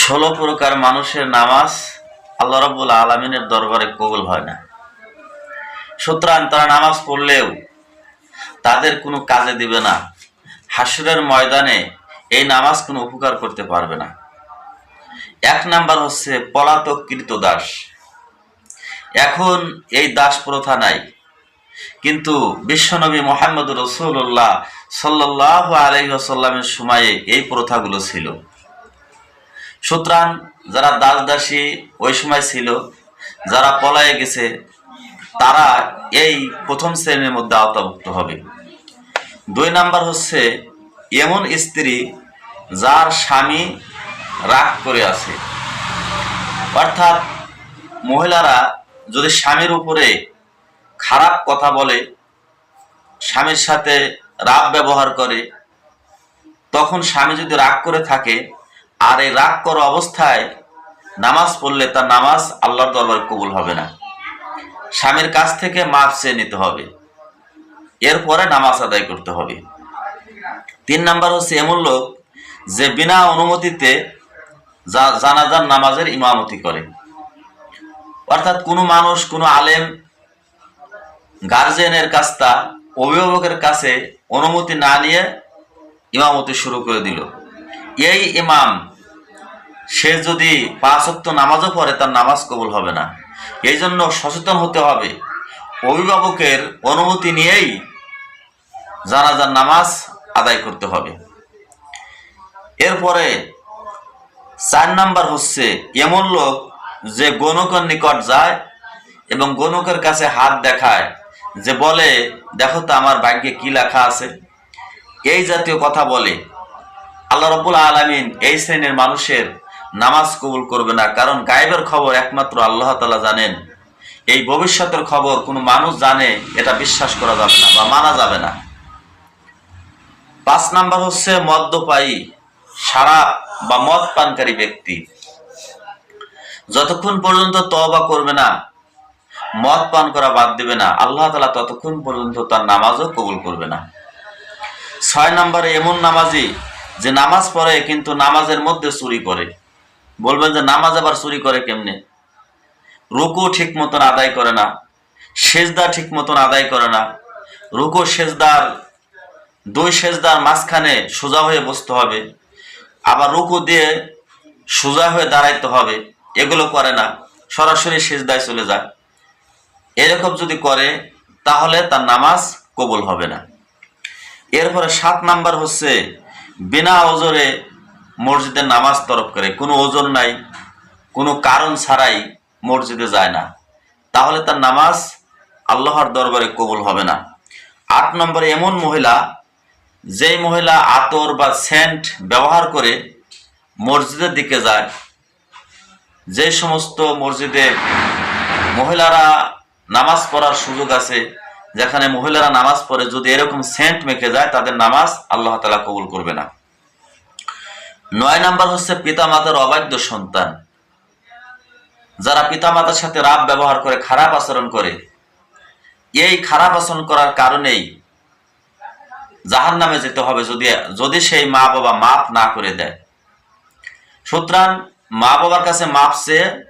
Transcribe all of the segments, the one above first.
ষোলো প্রকার মানুষের নামাজ আল্লাহ রব্বুল আলমিনের দরবারে কবুল হয় না। সুতরাং তারা নামাজ পড়লেও তাদের কোনো কাজে দিবে না। হাসুরের ময়দানে এই নামাজ কোনো উপকার করতে পারবে না। এক নাম্বার হচ্ছে পলাতক কৃত দাস। এখন এই দাস প্রথা নাই। কিন্তু বিশ্বনবী মোহাম্মদ রসুল্লাহ সাল্লাহ আলহিহাসাল্লামের সময়ে এই প্রথাগুলো ছিল। সুতরাং যারা দাস দাসী ওই সময় ছিল, যারা পলায়ে গেছে, তারা এই প্রথম শ্রেণির মধ্যে আওতাভুক্ত হবে। দুই নাম্বার হচ্ছে এমন স্ত্রী যার স্বামী রাগ করে আছে। অর্থাৎ মহিলারা যদি স্বামীর উপরে খারাপ কথা বলে, স্বামীর সাথে রাগ ব্যবহার করে, তখন স্বামী যদি রাগ করে থাকে আর এই রাগ করা অবস্থায় নামাজ পড়লে তার নামাজ আল্লাহর দরবার কবুল হবে না। স্বামীর কাছ থেকে মাফ চেয়ে নিতে হবে। এরপরে নামাজ আদায় করতে হবে। তিন নাম্বার হচ্ছে এমন লোক যে বিনা অনুমতিতে জানাজার নামাজের ইমামতি করে। অর্থাৎ কোনো মানুষ, কোনো আলেম গার্জেনের কাছটা অভিভাবকের কাছে অনুমতি না নিয়ে ইমামতি শুরু করে দিল। এই ইমাম সে যদি পাঁচ নামাজও পড়ে, তার নামাজ কবুল হবে না। এই জন্য সচেতন হতে হবে। অভিভাবকের অনুমতি নিয়েই জানাজার নামাজ আদায় করতে হবে। এরপরে চার নাম্বার হচ্ছে, এমন লোক যে গণকের নিকট যায় এবং গণকের কাছে হাত দেখায়, যে বলে, দেখো তো আমার ভাগ্যে কি লেখা আছে। এই জাতীয় কথা বলে। আল্লাহ রবুল আলমিন এই শ্রেণির মানুষের নামাজ কবুল করবে না। কারণ গায়েবের খবর একমাত্র আল্লাহ তালা জানেন। এই ভবিষ্যতের খবর কোনো মানুষ জানে, এটা বিশ্বাস করা যাবে না বা মানা যাবে না। পাঁচ নাম্বার হচ্ছে মদ্যপায়ী, সারা বা মদ পানকারী ব্যক্তি। যতক্ষণ পর্যন্ত তওবা করবে না, মদ পান করা বাদ দেবে না, আল্লাহ তালা ততক্ষণ পর্যন্ত তার নামাজও কবুল করবে না। ছয় নম্বরে এমন নামাজি যে নামাজ পড়ে কিন্তু নামাজের মধ্যে চুরি করে। বলবেন যে নামাজ আবার চুরি করে কেমনে? রুকু ঠিক মতন আদায় করে না, সেজদা ঠিক মতন আদায় করে না। রুকু সেজদার দুই সেজদার মাঝখানে সোজা হয়ে বসতে হবে, আবার রুকু দিয়ে সোজা হয়ে দাঁড়াইতে হবে, এগুলো করে না, সরাসরি সেজদায় চলে যায়। এরকম যদি করে, তাহলে তার নামাজ কবুল হবে না। এরপরে সাত নাম্বার হচ্ছে, বিনা ওজরে মসজিদে নামাজ তরফ করে, কোনো ওজন নাই, কোনো কারণ ছাড়াই মসজিদে যায় না। তাহলে তার নামাজ আল্লাহর দরবারে কবুল হবে না। আট নম্বরে এমন মহিলা, যেই মহিলা আতর বা সেন্ট ব্যবহার করে মসজিদের দিকে যায়, যে সমস্ত মসজিদে মহিলারা নামাজ পড়ার সুযোগ আছে, যেখানে মহিলারা নামাজ পড়ে, যদি এরকম সেন্ট মেখে যায়, তাদের নামাজ আল্লাহ তালা কবুল করবে না। নয় নাম্বার হচ্ছে পিতামাতার অবাধ্য সন্তান। যারা পিতামাতার সাথে রাব ব্যবহার করে, খারাপ আচরণ করে, এই খারাপ আচরণ করার কারণেই জাহান নামে যেতে হবে যদি যদি সেই মা বাবা মাফ না করে দেয়। সুতরাং মা বাবার কাছে মাপ চেয়ে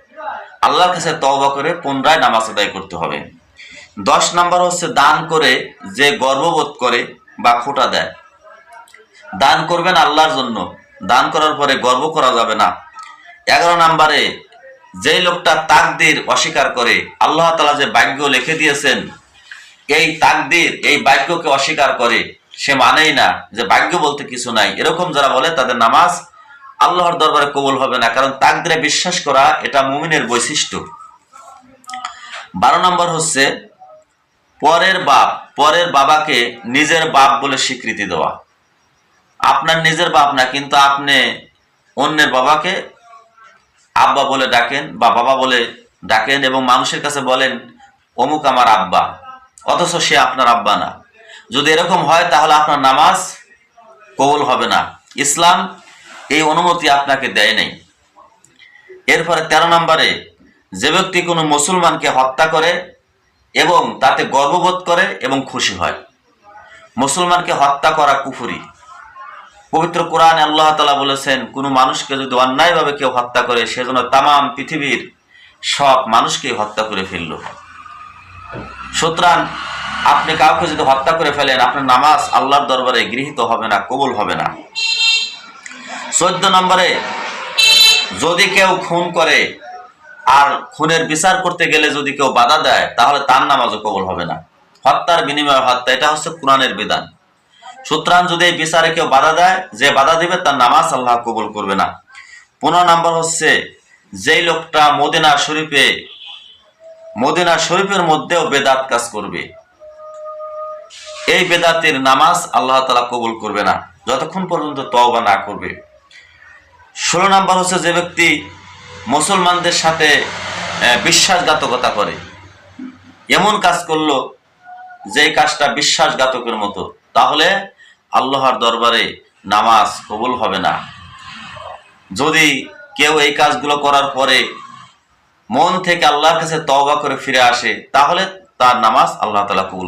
আল্লাহর কাছে তওবা করে পুনরায় নামাজ আদায় করতে হবে। দশ নাম্বার হচ্ছে দান করে যে গর্ববোধ করে বা খোটা দেয়। দান করবেন আল্লাহর জন্য। দান করার পরে গর্ব করা যাবে না। এগারো নাম্বারে, যেই লোকটা তাকদির অস্বীকার করে, আল্লাহ তালা যে ভাগ্য লিখে দিয়েছেন, এই তাকদির, এই বাক্যকে অস্বীকার করে, সে মানেই না যে ভাগ্য বলতে কিছু নাই। এরকম যারা বলে, তাদের নামাজ আল্লাহর দরবারে কবুল হবে না, কারণ তাকদিরে বিশ্বাস করা এটা মুমিনের বৈশিষ্ট্য। বারো নম্বর হচ্ছে, পরের বাপ, পরের বাবাকে নিজের বাপ বলে স্বীকৃতি দেওয়া। আপনার নিজের বাপ না, কিন্তু আপনি অন্যের বাবাকে আব্বা বলে ডাকেন বা বাবা বলে ডাকেন এবং মানুষের কাছে বলেন, অমুক আমার আব্বা। অথচ সে আপনার আব্বা না। যদি এরকম হয়, তাহলে আপনার নামাজ কবল হবে না। ইসলাম এই অনুমতি আপনাকে দেয় নাই। এরপরে তেরো নম্বরে, যে ব্যক্তি কোনো মুসলমানকে হত্যা করে এবং তাতে গর্ববোধ করে এবং খুশি হয়। মুসলমানকে হত্যা করা কুফুরি। পবিত্র কোরআনে আল্লাহ তালা বলেছেন, কোনো মানুষকে যদি অন্যায়ভাবে কেউ হত্যা করে সেজন্য তামাম পৃথিবীর সব মানুষকে হত্যা করে ফেলল। সুতরাং আপনি কাউকে যদি হত্যা করে ফেলেন, আপনার নামাজ আল্লাহর দরবারে গৃহীত হবে না, কবুল হবে না। চোদ্দ নম্বরে, যদি কেউ খুন করে আর খুনের বিচার করতে গেলে যদি কেউ বাধা দেয়, তাহলে তার নামাজও কবল হবে না। হত্যার বিনিময়ে হত্যা, এটা হচ্ছে কোরআনের বিধান। সুতরাং যদি এই বিচারে কেউ বাধা দেয়, যে বাধা দিবে তার নামাজ আল্লাহ কবুল করবে না। পনেরো নম্বর হচ্ছে, যেই লোকটা মদিনা শরীফে, মদিনা শরীফের মধ্যেও বেদাত কাজ করবে, এই বেদাতের নামাজ আল্লাহ তালা কবুল করবে না, যতক্ষণ পর্যন্ত তওবা না করবে। ষোলো নম্বর হচ্ছে, যে ব্যক্তি মুসলমানদের সাথে বিশ্বাসঘাতকতা করে, এমন কাজ করল যে কাজটা বিশ্বাসঘাতকের মতো। তাহলে আল্লাহর দরবারে নামাজ কবুল হবে না। যদি কেউ এই কাজগুলো করার পরে মন থেকে আল্লাহর কাছে তওবা করে ফিরে আসে, তাহলে তার নামাজ আল্লাহ তালা কবুল